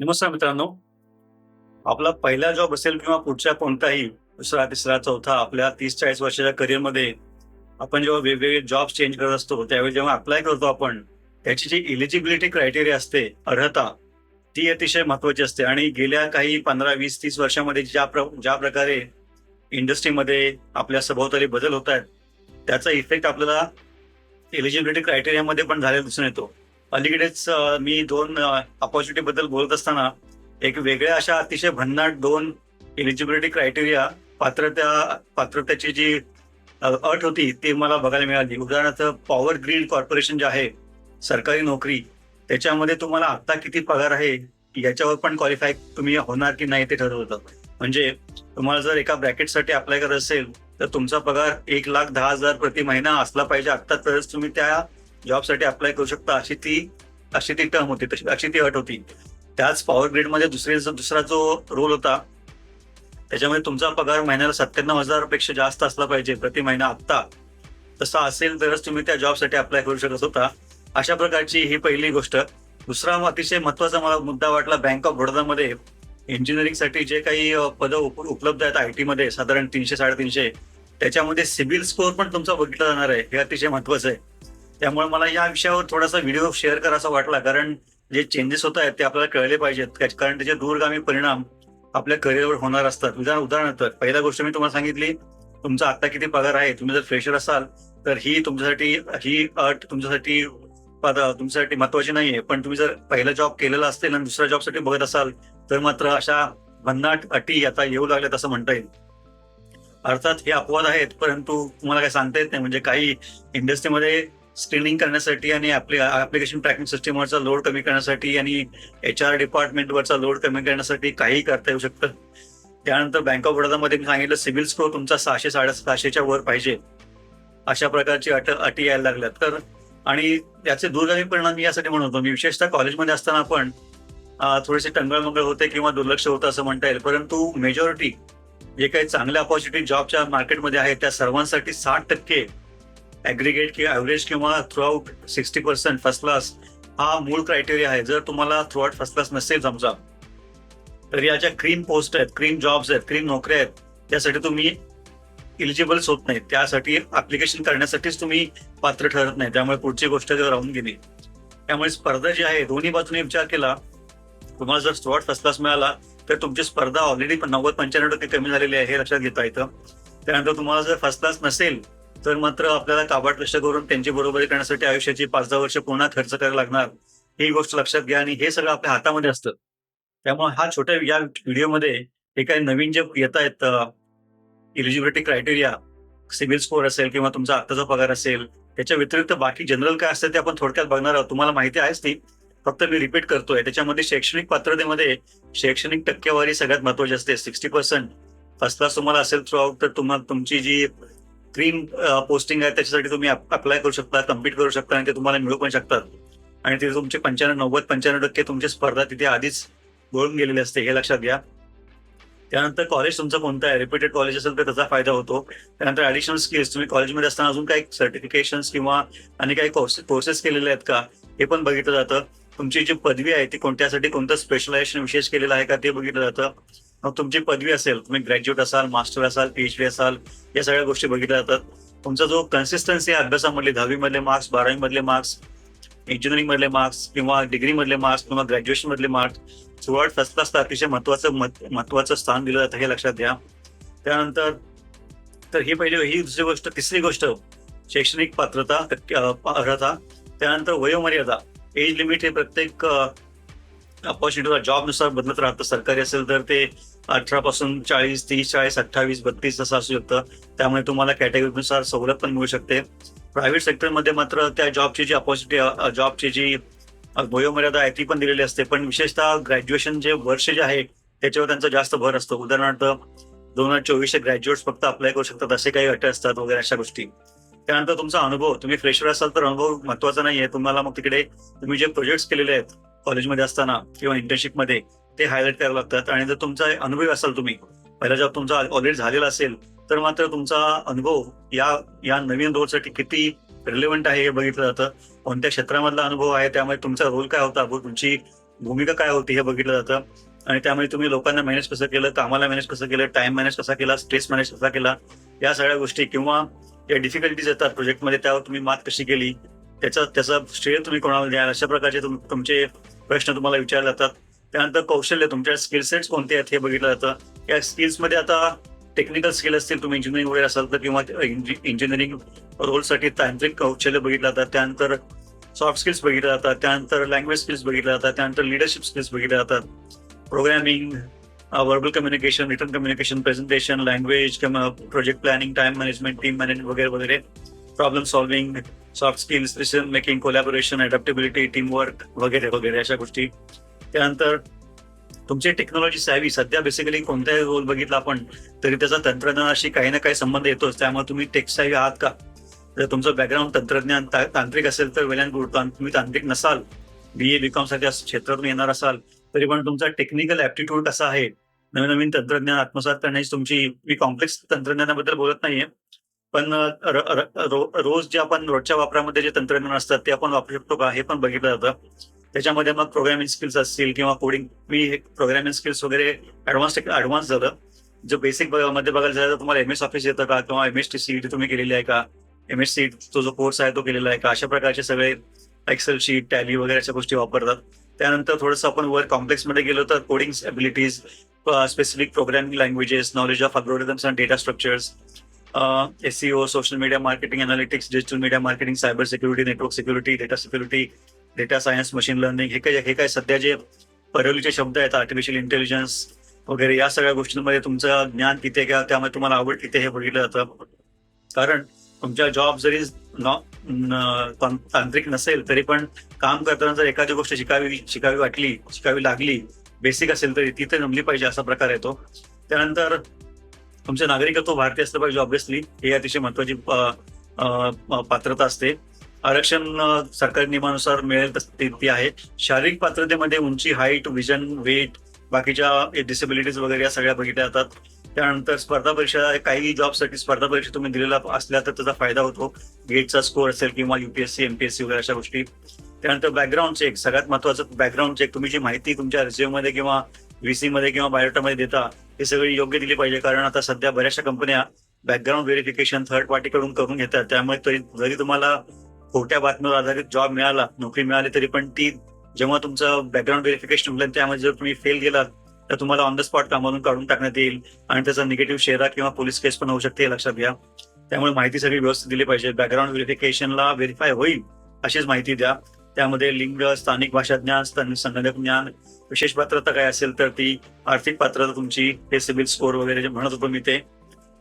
नमस्कार मित्रांनो. आपला पहिला जॉब असेल किंवा पुढच्या कोणताही दुसरा तिसरा चौथा आपल्या तीस चाळीस वर्षाच्या करिअरमध्ये आपण जेव्हा वेगवेगळे जॉब चेंज करत असतो त्यावेळी जेव्हा अप्लाय करतो आपण त्याची जी इलिजिबिलिटी क्रायटेरिया असते अर्हता ती अतिशय महत्वाची असते. आणि गेल्या काही पंधरा वीस तीस वर्षामध्ये ज्या प्र ज्या प्रकारे इंडस्ट्रीमध्ये आपल्या सभोवताली बदल होत आहेत त्याचा इफेक्ट आपल्याला एलिजिबिलिटी क्रायटेरियामध्ये पण झालेला दिसून येतो. अलीकडेच मी दोन अपॉर्च्युनिटी बद्दल बोलत असताना एक वेगळ्या अशा अतिशय भन्नाट दोन एलिजिबिलिटी क्रायटेरिया पात्रता पात्रतेची जी अट होती ती मला बघायला मिळाली. उदाहरणार्थ पॉवर ग्रीड कॉर्पोरेशन जे आहे सरकारी नोकरी त्याच्यामध्ये तुम्हाला आत्ता किती पगार आहे याच्यावर पण क्वालिफाय तुम्ही होणार की नाही ते ठरवतं म्हणजे तुम्हाला जर एका ब्रॅकेटसाठी अप्लाय करत असेल तर तुमचा पगार एक लाख दहा हजार प्रति महिना असला पाहिजे. आत्ता तरच तुम्ही त्या जॉबसाठी अप्लाय करू शकता अशी ती अशी ती टर्म होती तशी अशी ती अट होती. त्याच पॉवर ग्रीडमध्ये दुसरे दुसरा जो रोल होता त्याच्यामध्ये तुमचा पगार महिन्याला सत्त्याण्णव हजारपेक्षा जास्त असला पाहिजे प्रति महिना आत्ता. तसा असेल तरच तुम्ही त्या जॉबसाठी अप्लाय करू शकत होता. अशा प्रकारची ही पहिली गोष्ट. दुसरा अतिशय महत्त्वाचा मला मुद्दा वाटला बँक ऑफ बडोदामध्ये इंजिनिअरिंगसाठी जे काही पदं उपलब्ध आहेत आय टीमध्ये साधारण तीनशे साडेतीनशे त्याच्यामध्ये सिबिल स्कोअर पण तुमचा बघितला जाणार आहे. हे अतिशय महत्वाचं आहे. त्यामुळे मला या विषयावर थोडासा व्हिडिओ शेअर करासा वाटला. कारण जे चेंजेस होत आहेत ते आपल्याला कळले पाहिजेत. कारण त्याचे दूरगामी परिणाम आपल्या करिअरवर होणार असतात. उदाहरणार्थ पहिला गोष्ट मी तुम्हाला सांगितली तुमचा आता किती पगार आहे तुम्ही जर फ्रेशर असाल तर ही तुमच्यासाठी ही अट तुमच्यासाठी तुमच्यासाठी महत्वाची नाहीये. पण तुम्ही जर पहिला जॉब केलेला असेल आणि दुसऱ्या जॉबसाठी बघत असाल तर मात्र अशा भन्नाट अटी आता येऊ लागल्यात असं म्हणता येईल. अर्थात हे अपवाद आहेत परंतु तुम्हाला काय सांगता येत नाही. म्हणजे काही इंडस्ट्रीमध्ये स्क्रीनिंग करण्यासाठी आणि ऍप्लिकेशन ट्रॅकिंग सिस्टीमवरचा लोड कमी करण्यासाठी आणि एच आर डिपार्टमेंटवरचा लोड कमी करण्यासाठी काही करता येऊ शकतं. त्यानंतर बँक ऑफ बडोदामध्ये मी सांगितलं सिबिल स्कोर तुमचा सहाशे साडे सहाशेच्या वर पाहिजे. अशा प्रकारची अट अटी यायला लागल्यात. तर आणि याचे दूरगामी परिणाम मी यासाठी म्हणतो मी विशेषतः कॉलेजमध्ये असताना पण थोडेसे टंगळमंगळ होते किंवा दुर्लक्ष होतं असं म्हणता येईल. परंतु मेजॉरिटी जे काही चांगल्या अपॉर्च्युनिटी जॉबच्या मार्केटमध्ये आहेत त्या सर्वांसाठी साठ टक्के ऍग्रिगेट किंवा ॲव्हरेज किंवा throughout sixty percent first class हा मूळ क्रायटेरिया आहे. जर तुम्हाला थ्रूआउट फर्स्ट क्लास नसेल समजा तर या ज्या क्रीम पोस्ट आहेत क्रीम जॉब्स आहेत क्रीम नोकऱ्या आहेत त्यासाठी तुम्ही इलिजिबल्स होत नाही. त्यासाठी अप्लिकेशन करण्यासाठीच तुम्ही पात्र ठरत नाही. त्यामुळे पुढची गोष्ट जर राहून गेली त्यामुळे स्पर्धा जी आहे दोन्ही बाजूने विचार केला तुम्हाला जर स्टुअर्ट फर्स्ट क्लास मिळाला तर तुमची स्पर्धा ऑलरेडी नव्वद पंच्याण्णव टक्के कमी झालेली आहे हे लक्षात घेता येतं. त्यानंतर तुम्हाला जर फर्स्ट क्लास नसेल तर मात्र आपल्याला काबाड कष्ट करून त्यांची बरोबरी करण्यासाठी आयुष्याची पाच दहा वर्ष पुन्हा खर्च करायला लागणार ही गोष्ट लक्षात घ्या आणि हे सगळं आपल्या हातामध्ये असतं. त्यामुळे हा छोट्या या व्हिडिओमध्ये हे काही नवीन जे येत आहेत इलिजिबिलिटी क्रायटेरिया सिबिल स्कोअर असेल किंवा तुमचा आत्ताचा पगार असेल त्याच्या व्यतिरिक्त बाकी जनरल काय असतं ते आपण थोडक्यात बघणार आहोत. तुम्हाला माहिती आहेच ती. फक्त मी रिपीट करतोय. त्याच्यामध्ये शैक्षणिक पात्रतेमध्ये शैक्षणिक टक्केवारी सगळ्यात महत्वाची असते सिक्स्टी पर्सेंट फर्स्ट क्लास तुम्हाला असेल थ्रू आउट तर तुम्हाला तुमची जी क्रीम पोस्टिंग आहे त्याच्यासाठी तुम्ही अप्लाय करू शकता कंप्लीट करू शकता आणि ते तुम्हाला मिळू पण शकतात. आणि तिथे तुमचे पंच्याण्णव नव्वद पंच्याण्णव टक्के तुमची स्पर्धा तिथे आधीच गळून गेलेली असते हे लक्षात घ्या. त्यानंतर कॉलेज तुमचं कोणतं आहे? रिपीटेड कॉलेज असेल तर त्याचा फायदा होतो. त्यानंतर ऍडिशनल स्किल्स तुम्ही कॉलेजमध्ये असताना अजून काही सर्टिफिकेशन किंवा आणि काही कोर्सेस केलेले आहेत का? हे पण बघितलं जातं. तुमची जी पदवी आहे ती कोणत्यासाठी कोणतं स्पेशलायझेशन विशेष केलेलं आहे का ते बघितलं जातं. मग तुमची पदवी असेल तुम्ही ग्रॅज्युएट असाल मास्टर असाल पीएचडी असाल या सगळ्या गोष्टी बघितल्या जातात. तुमचा जो कन्सिस्टन्सी आहे अभ्यासामधले दहावी मधले मार्क्स बारावी मधले मार्क्स इंजिनिअरिंग मधले मार्क्स किंवा डिग्री मधले मार्क्स किंवा ग्रॅज्युएशन मधले मार्क्स थ्रुआउट फर्स्ट क्लासला अतिशय महत्वाचं महत्वाचं स्थान दिलं जातं हे लक्षात घ्या. त्यानंतर तर ही पहिली ही दुसरी गोष्ट तिसरी गोष्ट शैक्षणिक पात्रता अर्हता त्यानंतर वयोमर्यादा. एज लिमिट हे प्रत्येक अपॉर्च्युनिटीला जॉबनुसार बदलत राहतं. सरकारी असेल तर ते अठरा पासून चाळीस तीस चाळीस अठ्ठावीस बत्तीस असं असू शकतं. त्यामुळे तुम्हाला कॅटेगरीनुसार सवलत पण मिळू शकते. प्रायव्हेट सेक्टरमध्ये मात्र त्या जॉबची जी अपॉर्च्युनिटी जॉबची जी वयोमर्यादा आहे ती पण दिलेली असते. पण विशेषतः ग्रॅज्युएशन जे वर्ष जे आहे त्याच्यावर त्यांचा जास्त भर असतो. उदाहरणार्थ दोन हजार चोवीसचे ग्रॅज्युएट्स फक्त अप्लाय करू शकतात असे काही अटे असतात वगैरे अशा गोष्टी. त्यानंतर तुमचा अनुभव तुम्ही फ्रेशर असाल तर अनुभव महत्त्वाचा नाहीये. तुम्हाला मग तिकडे तुम्ही जे प्रोजेक्ट्स केलेले आहेत कॉलेजमध्ये असताना किंवा इंटर्नशिपमध्ये ते हायलाईट करायला लागतात. आणि जर तुमचा अनुभव असाल तुम्ही पहिला जॉब तुमचा ऑलरेडी झालेला असेल तर मात्र तुमचा अनुभव या या नवीन रोलसाठी किती रिलेव्हंट आहे हे बघितलं जातं. कोणत्या क्षेत्रामधला अनुभव आहे त्यामुळे तुमचा रोल काय होता तुमची भूमिका काय होती हे बघितलं जातं. आणि त्यामुळे तुम्ही लोकांना मॅनेज कसं केलं कामाला मॅनेज कसं केलं टाइम मॅनेज कसा केला स्ट्रेस मॅनेज कसा केला या सगळ्या गोष्टी किंवा या डिफिकल्टीज येतात प्रोजेक्टमध्ये त्यावर तुम्ही मात कशी केली त्याचा त्याचा श्रेय तुम्ही कोणाला द्याल अशा प्रकारचे तुम- तुमचे प्रश्न तुम्हाला विचारले जातात. त्यानंतर कौशल्य तुमच्या स्किल सेट्स कोणते आहेत हे बघितलं जातं. या स्किल्समध्ये आता टेक्निकल स्किल असतील तुम्ही इंजिनिअरिंग वगैरे असाल तर किंवा इंजिनिअरिंग रोलसाठी तांत्रिक कौशल्य बघितलं जातात त्यानंतर सॉफ्ट स्किल्स बघितल्या जातात. त्यानंतर लँग्वेज स्किल्स बघितल्या जातात. त्यानंतर लिडरशिप स्किल्स बघितल्या जातात. Programming verbal communication written communication presentation language project planning time management team management वगैरे वगैरे. Problem solving soft skills decision making collaboration adaptability teamwork वगैरे वगैरे अशा गोष्टी. त्यानंतर तुमची टेक्नॉलॉजी सॅवी सध्या बेसिकली कोणताही रोल बघितला आपण तरी त्याचा तंत्रज्ञानाशी काही ना काही संबंध येतोच. त्यामुळे तुम्ही टेक सॅवी आहात का? जर तुमचं बॅकग्राऊंड तंत्रज्ञान तांत्रिक असेल तर वेल अँड गुड तुम्ही तांत्रिक नसाल बी ए बीकॉम सारख्या क्षेत्रातून येणार असाल तरी पण तुमचा टेक्निकल ऍप्टिट्यूड कसा आहे? नवीन नवीन तंत्रज्ञान आत्मसात करण्याची तुमची मी कॉम्प्लेक्स तंत्रज्ञानाबद्दल बोलत नाहीये. पण रोज जे आपण रोजच्या वापरामध्ये जे तंत्रज्ञान असतात ते आपण वापरू शकतो का? हे पण बघितलं जातं. त्याच्यामध्ये मग प्रोग्रामिंग स्किल्स असतील किंवा कोडिंग मी प्रोग्रामिंग स्किल्स वगैरे ऍडव्हान्स ऍडव्हान्स झालं. जो बेसिकमध्ये बघायला झालं तर तुम्हाला एम एस ऑफिस येतं का? किंवा एम एस टी सीईटी तुम्ही केलेली आहे का? एम एस सी तो जो कोर्स आहे तो केलेला आहे का? अशा प्रकारचे सगळे एक्सेल शीट टॅली वगैरे अशा गोष्टी वापरतात. त्यानंतर थोडंसं आपण वर कॉम्प्लेक्समध्ये गेलो तर coding abilities specific programming languages knowledge of algorithms and data structures SEO social media marketing analytics digital media marketing cyber security network security data security data science machine learning हे काय हे काय सध्या जे परवलीचे शब्द आहेत आर्टिफिशियल इंटेलिजन्स वगैरे या सगळ्या गोष्टींमध्ये तुमचं ज्ञान किती आहे का त्यामध्ये तुम्हाला आवड किती हे बघितलं जातं. कारण तुमच्या जॉब जरी नॉ- तांत्रिक नसेल तरी पण काम करताना जर एखादी गोष्ट शिकावी शिकावी वाटली शिकावी लागली बेसिक असेल तरी ती तर जमली पाहिजे असा प्रकार येतो. त्यानंतर तुमचं नागरिकत्व भारतीय असलं पाहिजे ऑब्व्हियसली हे अतिशय महत्वाची पात्रता असते. आरक्षण सरकारी नियमानुसार मिळेल तस- ती आहे. शारीरिक पात्रतेमध्ये उंची हाईट विजन वेट बाकीच्या डिसेबिलिटीज वगैरे या सगळ्या बघितल्या जातात. त्यानंतर स्पर्धा परीक्षा काही जॉबसाठी स्पर्धा परीक्षा तुम्ही दिलेला असल्या तर त्याचा फायदा होतो. गेटचा स्कोअर असेल किंवा युपीएससी एमपीएससी वगैरे अशा गोष्टी. त्यानंतर बॅकग्राऊंड चेक सगळ्यात महत्वाचं बॅकग्राऊंड चेक तुम्ही जी माहिती तुमच्या resume मध्ये किंवा व्हीसी मध्ये किंवा बायोटामध्ये देता हे सगळी योग्य दिली पाहिजे. कारण आता सध्या बऱ्याचशा कंपन्या बॅकग्राऊंड व्हेरिफिकेशन थर्ड पार्टीकडून करून घेतात. त्यामुळे तरी जरी तुम्हाला खोट्या बातमीवर आधारित जॉब मिळाला नोकरी मिळाली तरी पण ती जेव्हा तुमचं बॅकग्राऊंड व्हेरिफिकेशन होईल त्यामध्ये जर तुम्ही फेल गेलात तर तुम्हाला ऑन द स्पॉट कामावरून काढून टाकण्यात येईल आणि त्याचा निगेटिव्ह शेरा किंवा पोलीस केस पण होऊ शकते हे लक्षात घ्या. त्यामुळे माहिती सगळी व्यवस्थित दिली पाहिजे. बॅकग्राऊंड व्हेरिफिकेशनला व्हेरीफाय होईल अशीच माहिती द्या. त्यामध्ये लिंग स्थानिक भाषा ज्ञान स्थानिक संगणक ज्ञान विशेष पात्रता काय असेल तर ती आर्थिक पात्रता तुमची हे सिबिल स्कोर वगैरे जे म्हणत होतो मी ते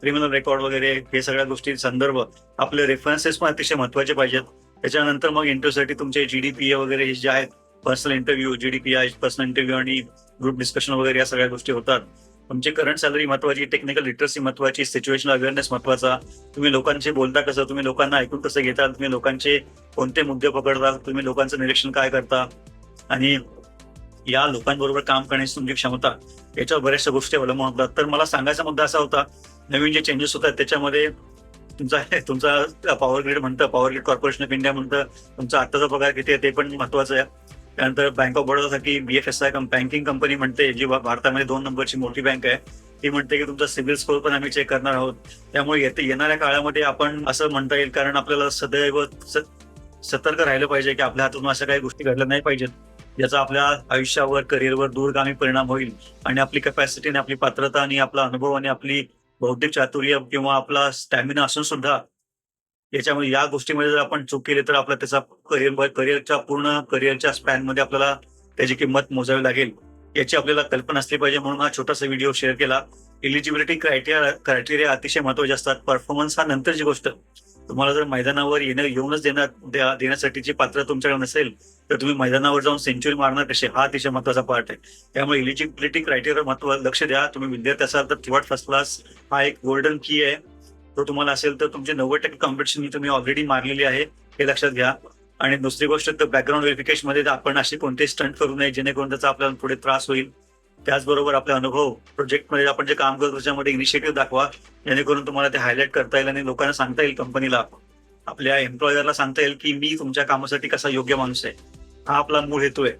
क्रिमिनल रेकॉर्ड वगैरे हे सगळ्या गोष्टी संदर्भ आपले रेफरन्सेस पण अतिशय महत्त्वाचे पाहिजेत. त्याच्यानंतर मग इंटरव्ह्यूसाठी तुमचे जीडीपी वगैरे हे जे आहेत पर्सनल इंटरव्ह्यू जीडीपी आहे पर्सनल इंटरव्ह्यू आणि ग्रुप डिस्कशन वगैरे या सगळ्या गोष्टी होतात. तुमची करंट सॅलरी महत्वाची टेक्निकल लिटरसी महत्वाची सिच्युएशन अवेअरनेस महत्त्वाचा. तुम्ही लोकांशी बोलता कसं? तुम्ही लोकांना ऐकून कसं घेता तुम्ही लोकांचे कोणते मुद्दे पकडता तुम्ही लोकांचं निरीक्षण काय करता? आणि या लोकांबरोबर काम करण्याची तुमची क्षमता याच्यावर बऱ्याचशा गोष्टी अवलंबून होतात. तर मला सांगायचा मुद्दा असा होता नवीन जे चेंजेस होतात त्याच्यामध्ये तुमचा तुमचा पॉवर ग्रीड म्हणतं power grid corporation of India म्हणतं तुमचा आत्ताचा पगार किती आहे ते पण महत्वाचं आहे. त्यानंतर bank of बडोदासाठी B F S I banking company म्हणते जी भारतामध्ये दोन नंबरची मोठी बँक आहे. ती म्हणते की तुमचा सिबिल स्कोर पण आम्ही चेक करणार आहोत. त्यामुळे येते येणाऱ्या काळामध्ये आपण असं म्हणता येईल कारण आपल्याला सदैव सतर्क राहिलं पाहिजे की आपल्या हातून अशा काही गोष्टी घडल्या नाही पाहिजेत. याचा आपल्या आयुष्यावर करिअरवर दूरगामी परिणाम होईल. आणि आपली कॅपॅसिटी आणि आपली पात्रता आणि आपला अनुभव आणि आपली बौद्धिक चातुर्य किंवा आपला स्टॅमिना असून सुद्धा याच्यामध्ये या गोष्टीमध्ये जर आपण चूक केली तर आपला त्याचा करिअर करिअरच्या पूर्ण करिअरच्या स्पॅनमध्ये आपल्याला त्याची किंमत मोजावी लागेल. याची आपल्याला कल्पना असली पाहिजे म्हणून हा छोटासा व्हिडिओ शेअर केला. इलिजिबिलिटी क्रायटेरिया क्रायटेरिया अतिशय महत्त्वाचे असतात. परफॉर्मन्स हा नंतरची गोष्ट. तुम्हाला जर मैदानावर येणं येऊनच देण्यात द्या- देण्यासाठीची पात्र तुमच्याकडे नसेल तर तुम्ही मैदानावर जाऊन सेंचुरी मारणार कसे हा अतिशय महत्त्वाचा पार्ट आहे. त्यामुळे इलिजिबिलिटी क्रायटेरिया महत्त्व लक्ष द्या. तुम्ही विद्यार्थी असाल तर थिवट फर्स्ट क्लास हा एक गोल्डन की आहे. तो तुम्हाला असेल तर तुमचे नव्वद टक्के कॉम्पिटिशन तुम्ही ऑलरेडी मारलेली आहे. हे लक्षात घ्या. आणि दुसरी गोष्ट तर बॅकग्राऊंड व्हेरिफिकेशनमध्ये आपण असे कोणते स्टंट करू नये जेणेकरून त्याचा आपल्याला पुढे त्रास होईल. त्याचबरोबर आपले अनुभव प्रोजेक्टमध्ये आपण जे काम करतो त्याच्यामध्ये इनिशिएटिव्ह दाखवा. जेणेकरून तुम्हाला ते हायलाईट करता येईल आणि लोकांना सांगता येईल कंपनीला आपल्या एम्प्लॉयरला सांगता येईल की मी तुमच्या कामासाठी कसा योग्य माणूस आहे. हा आपला मूळ हेतू आहे.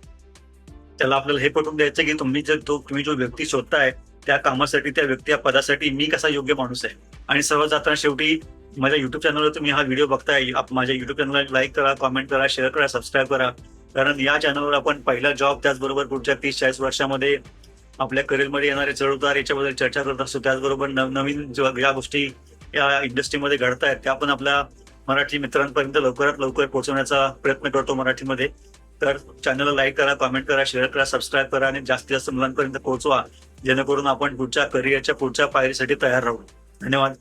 त्याला आपल्याला हे पटवून द्यायचं की तुम्ही जर तो तुम्ही जो व्यक्ती शोधताय त्या कामासाठी त्या व्यक्ती या पदासाठी मी कसा योग्य माणूस आहे. आणि सर्व जाताना शेवटी माझ्या युट्यूब चॅनलवर तुम्ही हा व्हिडिओ बघताय. माझ्या युट्यूब चॅनलला लाईक करा कॉमेंट करा शेअर करा सबस्क्राईब करा. कारण या चॅनलवर आपण पहिला जॉब त्याचबरोबर पुढच्या तीस चाळीस वर्षामध्ये आपल्या करिअरमध्ये येणारे चढउतार याच्याबद्दल चर्चा करत असतो. त्याचबरोबर नव- नवीन ज्या ज्या गोष्टी या इंडस्ट्रीमध्ये घडत आहेत त्या पण आपल्या मराठी मित्रांपर्यंत लवकरात लवकर पोहोचवण्याचा प्रयत्न करतो मराठीमध्ये. तर चॅनलला लाईक करा कॉमेंट करा शेअर करा सबस्क्राईब करा आणि जास्तीत जास्त मुलांपर्यंत पोहोचवा. जेणेकरून आपण पुढच्या करिअरच्या पुढच्या पायरीसाठी तयार राहू. धन्यवाद.